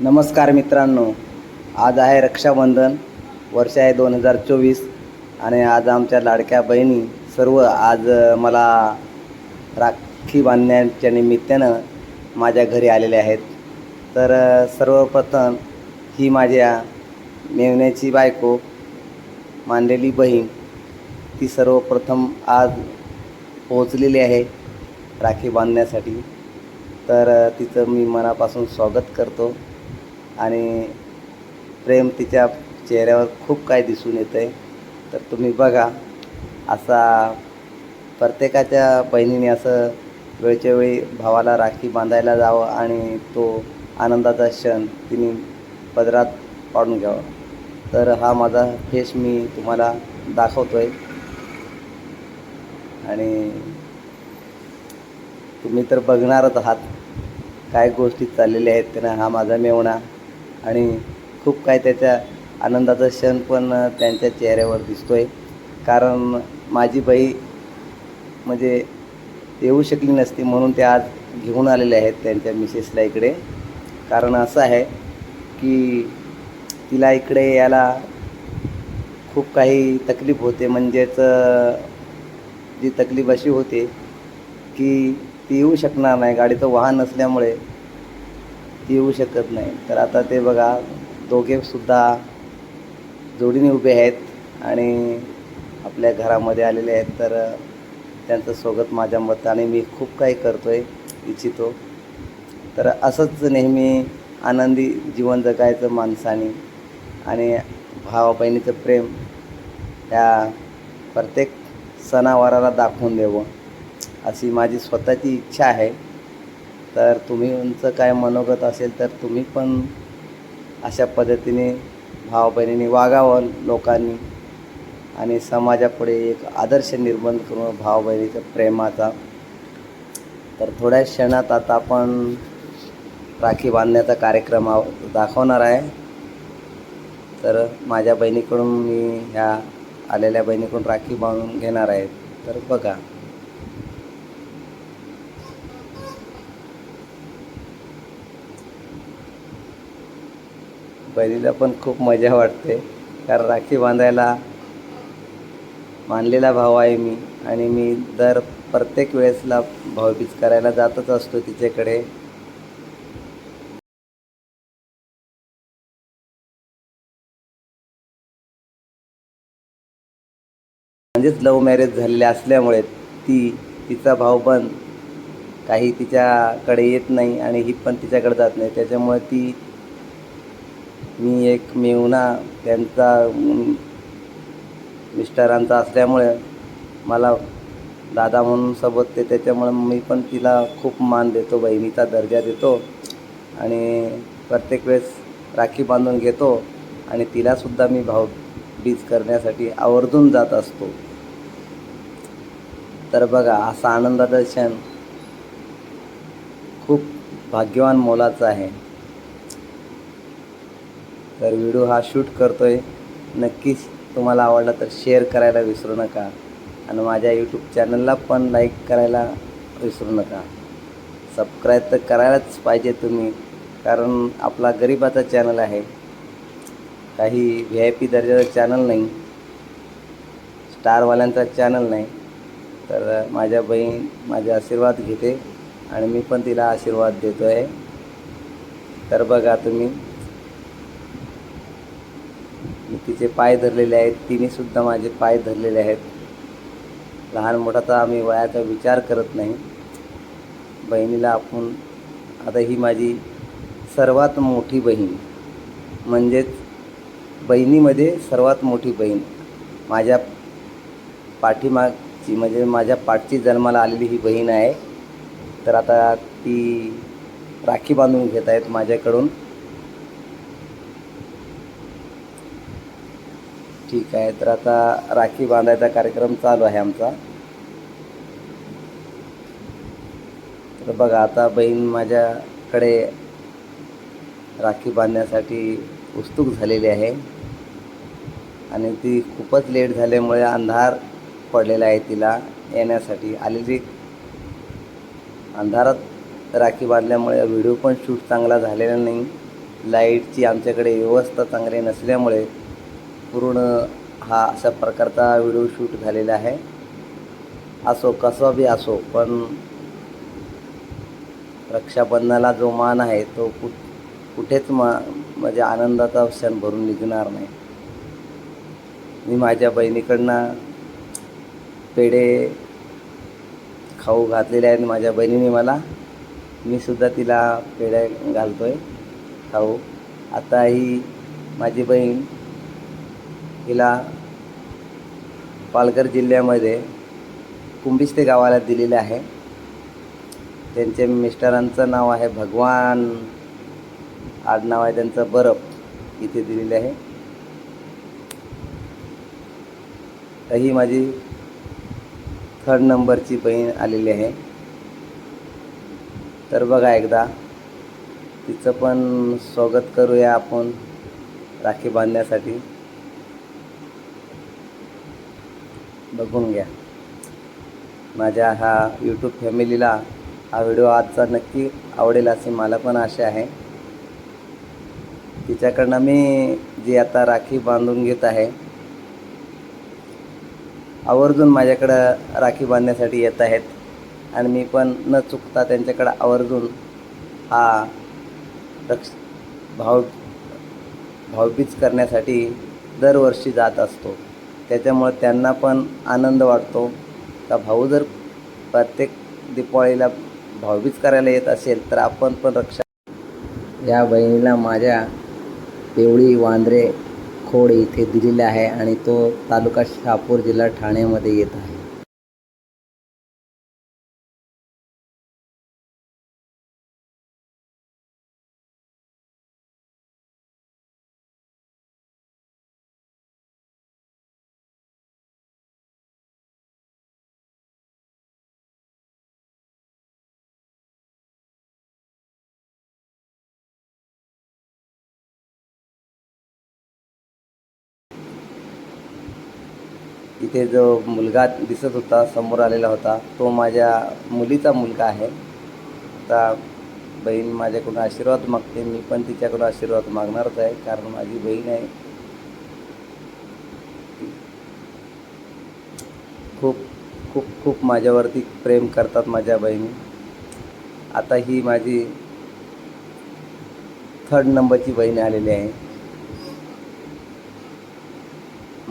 नमस्कार मित्रांनो. आज आहे रक्षाबंधन वर्ष आहे दोन हजार चोवीस आणि आज आमच्या लाडक्या बहिणी सर्व आज मला राखी बांधण्याच्या निमित्तानं माझ्या घरी आलेले आहेत. तर सर्वप्रथम ही माझ्या मेवण्याची बायको मानलेली बहीण ती सर्वप्रथम आज पोहोचलेली आहे राखी बांधण्यासाठी. तर तिचं मी मनापासून स्वागत करतो. आणि प्रेम तिच्या चेहऱ्यावर खूप काय दिसून येतं आहे तर तुम्ही बघा असा प्रत्येकाच्या बहिणीने असं वेळच्या वेळी भावाला राखी बांधायला जावं आणि तो आनंदाचा क्षण तिने पदरात पाडून घ्यावा. तर हा माझा फेस मी तुम्हाला दाखवतो आहे आणि तुम्ही तर बघणारच आहात काय गोष्टी चाललेल्या आहेत त्यांना हा माझा मेवणा. आणि खूप काय त्याच्या आनंदाचा क्षण पण त्यांच्या चेहऱ्यावर दिसतो आहे कारण माझी बाई म्हणजे येऊ शकली नसती म्हणून ते आज घेऊन आलेले आहेत त्यांच्या मिसेसला इकडे. कारण असं आहे की तिला इकडे यायला खूप काही तकलीफ होते. म्हणजेच जी तकलीफ अशी होते की ती येऊ शकणार नाही. गाडीचं वाहन नसल्यामुळे येऊ शकत नाही. तर आता ते बघा दोघेसुद्धा जोडीने उभे आहेत आणि आपल्या घरामध्ये आलेले आहेत. तर त्यांचं स्वागत माझ्या मताने मी खूप काही करतो आहे इच्छितो. तर असंच नेहमी आनंदी जीवन जगायचं माणसाने आणि भावा बहिणीचं प्रेम त्या प्रत्येक सणावाराला दाखवून द्यावं अशी माझी स्वतःची इच्छा आहे. तर तुम्ही तुमचं काय मनोगत असेल तर तुम्ही पण अशा पद्धतीने भाव बहिणीने वागावं लोकांनी. आणि समाजापुढे एक आदर्श निर्माण करून भाव बहिणीचा प्रेमाचा. तर थोड्या क्षणात आता आपण राखी बांधण्याचा कार्यक्रम दाखवणार आहे. तर माझ्या बहिणीकडून मी ह्या आलेल्या बहिणीकडून राखी बांधून घेणार आहे. तर बघा. बहिणीला पण खूप मजा वाटते. कारण राखी बांधायला मानलेला भाव आहे मी आणि मी दर प्रत्येक वेळेसला भावबीज करायला जातच असतो तिच्याकडे. म्हणजेच लव्ह मॅरेज झालेले असल्यामुळे ती तिचा भाऊबंद काही तिच्याकडे येत नाही आणि ही पण तिच्याकडे जात नाही. त्याच्यामुळे ती मी एक मेहुणा त्यांचा मिस्टरांचा असल्यामुळे मला दादा म्हणून सोबत ते त्याच्यामुळे मी पण तिला खूप मान देतो बहिणीचा दर्जा देतो. आणि प्रत्येक वेळेस राखी बांधून घेतो आणि तिलासुद्धा मी भाव बीज करण्यासाठी आवर्जून जात असतो. तर बघा असा आनंदाचा क्षण खूप भाग्यवान मोलाचा आहे. तर व्हिडिओ हा शूट करतो आहे नक्कीच तुम्हाला आवडला तर शेअर करायला विसरू नका. आणि माझ्या यूट्यूब चॅनलला पण लाईक करायला विसरू नका. सबस्क्राईब तर करायलाच पाहिजे तुम्ही कारण आपला गरिबाचा चॅनल आहे. काही व्ही आय पी दर्जाचा चॅनल नाही. स्टारवाल्यांचा चॅनल नाही. तर माझ्या बहीण माझे आशीर्वाद घेते आणि मी पण तिला आशीर्वाद देतो आहे तर बघा तुम्ही तिचे पाय धरलेले आहेत. तिने सुद्धा माझे पाय धरलेले आहेत. लहान मोठाचा आम्ही वयाचा विचार करत नाही. बहिणीला आपण आता ही माझी सर्वात मोठी बहीण. म्हणजेच बहिणीमध्ये सर्वात मोठी बहीण. माझ्या पाठीमागची म्हणजे माझ्या पाठची जन्माला आलेली ही बहीण आहे. तर आता ती राखी बांधून घेत आहेत माझ्याकडून. ठीक आहे तर आता राखी बांधायचा कार्यक्रम चालू आहे आमचा. तर बघा आता बहीण माझ्याकडे राखी बांधण्यासाठी उत्सुक झालेली आहे. आणि ती खूपच लेट झाल्यामुळे अंधार पडलेला आहे तिला येण्यासाठी. आलेली अंधारात राखी बांधल्यामुळे व्हिडिओ पण शूट चांगला झालेला नाही. लाईटची आमच्याकडे व्यवस्था चांगली नसल्यामुळे पूर्ण हा अशा प्रकारचा व्हिडिओ शूट झालेला आहे. असो कसं बी असो पण रक्षाबंधनाला जो मान आहे तो कुठ कुठेच मा म्हणजे आनंदाचा क्षण भरून निघणार नाही. मी माझ्या बहिणीकडनं पेढे खाऊ घातलेले आहेत माझ्या बहिणीने मला. मी सुद्धा तिला पेढे आहे खाऊ. आता ही माझी बहीण हिला पालघर जिल्ह्यामध्ये कुंभिस्ते गावाला दिलेले आहे. त्यांचे मिस्टरांचं नाव आहे भगवान. आडनाव आहे त्यांचं बरफ इथे दिलेले आहे. तर ही माझी थर्ड नंबरची बहीण आलेली आहे. तर बघा एकदा तिचं पण स्वागत करूया आपण राखी बांधण्यासाठी. बघून घ्या. माझ्या हा यूट्यूब फॅमिलीला हा व्हिडिओ आजचा नक्की आवडेल असे मला पण आशा आहे. तिच्याकडनं मी जी आता राखी बांधून घेत आहे आवर्जून माझ्याकडं राखी बांधण्यासाठी येत आहेत आणि मी पण न चुकता त्यांच्याकडं आवर्जून हा रक्ष भाव भावबीज करण्यासाठी दरवर्षी जात असतो. त्याच्यामुळे त्यांना पण आनंद वाटतो. का भाऊ जर प्रत्येक दीपावळीला भाऊबीज करायला येत असेल तर आपण पण रक्षा या बहिणीला माझ्या पेवळी वांद्रे खोड इथे दिलेला आहे आणि तो तालुका शहापूर जिल्हा ठाण्यामध्ये येत आहे. इथे जो मुलगा दिसत होता समोर आलेला होता तो माझ्या मुलीचा मुलगा आहे. आता बहीण माझ्याकडून आशीर्वाद मागते मी पण तिच्याकडून आशीर्वाद मागणारच आहे कारण माझी बहीण आहे. खूप खूप खूप माझ्यावरती प्रेम करतात माझ्या बहिणी. आता ही माझी थर्ड नंबरची बहीण आलेली आहे.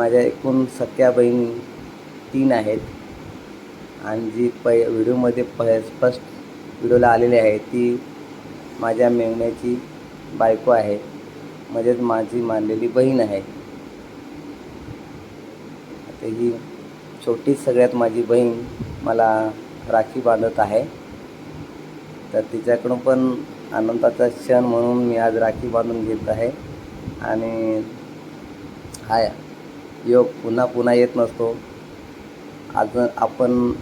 माझ्या एकूण सख्या बहीण तीन आहेत. आणि जी पै व्हिडिओमध्ये प फर्स्ट व्हिडिओला आलेली आहे ती माझ्या मेवण्याची बायको आहे. म्हणजेच माझी मानलेली बहीण आहे. आता ही छोटी सगळ्यात माझी बहीण मला राखी बांधत आहे. तर तिच्याकडून पण आनंदाचा क्षण म्हणून मी आज राखी बांधून घेत आहे. आणि हाय योग पुन्हा पुन्हा येत नसतो. आज आपण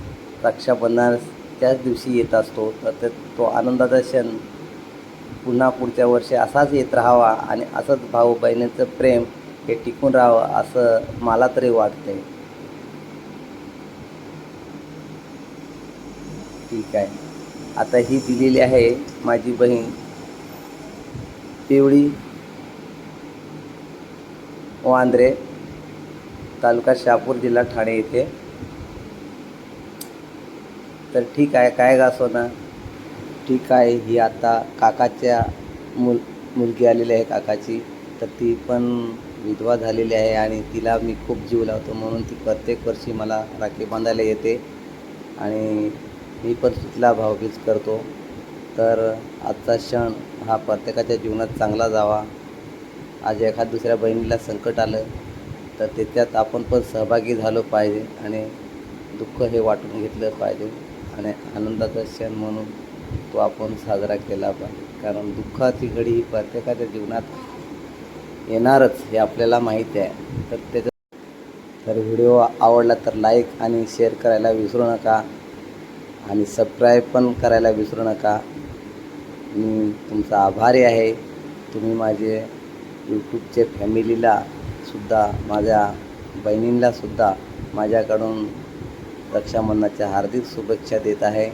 रक्षाबंधन त्याच दिवशी येत असतो. तर ते तो आनंदाचा क्षण पुन्हा पुढच्या वर्षी असाच येत राहावा आणि असंच भाऊ बहिणीचं प्रेम हे टिकून राहावं असं मला तरी वाटते ठीक आहे. आता ही दिलेली आहे माझी बहीण. पिवळी वांद्रे. तालुका शहापूर जिल्हा ठाणे येथे तर ठीक आहे काय गासो ना ठीक आहे ही आता काकाच्या मुल मुलगी आलेली आहे काकाची. तर ती पण विधवा झालेली आहे आणि तिला मी खूप जीव लावतो म्हणून ती प्रत्येक वर्षी मला राखी बांधायला येते. आणि मी पण तिला भावबीज करतो. तर आजचा क्षण हा प्रत्येकाच्या जीवनात चांगला जावा. आज एखाद दुसऱ्या बहिणीला संकट आलं तर त्याच्यात आपण पण सहभागी झालो पाहिजे आणि दुःख हे वाटून घेतलं पाहिजे आणि आनंदाचा क्षण म्हणून तो आपण साजरा केला पाहिजे. कारण दुःखाची घडी ही प्रत्येकाच्या जीवनात येणारच हे आपल्याला माहिती आहे. तर त्याच्या तर व्हिडिओ आवडला तर लाईक आणि शेअर करायला विसरू नका आणि सबस्क्राईब पण करायला विसरू नका. मी तुमचा आभारी आहे. तुम्ही माझे यूट्यूबचे फॅमिलीला सुद्धा माझ्या बहिणींलासुद्धा माझ्याकडून रक्षाबंधनाच्या हार्दिक शुभेच्छा देत आहे.